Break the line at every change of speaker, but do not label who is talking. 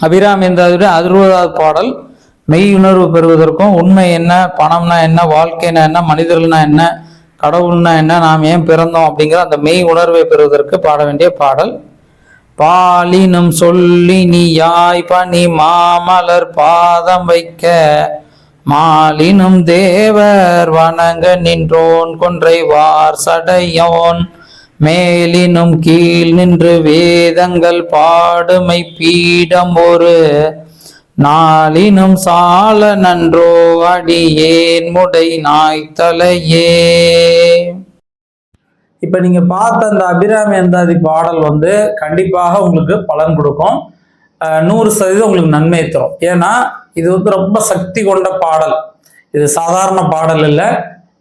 அபிராமி என்றாவது அறுபதாவது பாடல். மெய் உணர்வு பெறுவதற்கும் உண்மை என்ன பணம்னா என்ன வாழ்க்கைனா என்ன மனிதர்கள்னா என்ன கடவுள்னா என்ன நாம் ஏன் பிறந்தோம் அப்படிங்கிற அந்த மெய் உணர்வை பெறுவதற்கு பாட வேண்டிய பாடல். பாலினும் சொல்லி நீ யாய் பனி மாமலர் பாதம் வைக்க மாலினும் தேவர் வணங்க நின்றோன் கொன்றை வார் சடையோன். மேலினும் கீழ் நின்று வேதங்கள் பாடுமை பீடம் ஒரு. நாளினும் சால நன்றோ அடியேன் முடை நாய்த்தலையே. இப்ப நீங்க பார்த்த அந்த அபிராமி அந்தாதி பாடல் வந்து கண்டிப்பாக உங்களுக்கு பலன் கொடுக்கும். நூறு சதவீதம் உங்களுக்கு நன்மை தரும். ஏன்னா இது வந்து ரொம்ப சக்தி கொண்ட பாடல். இது சாதாரண பாடல் இல்லை.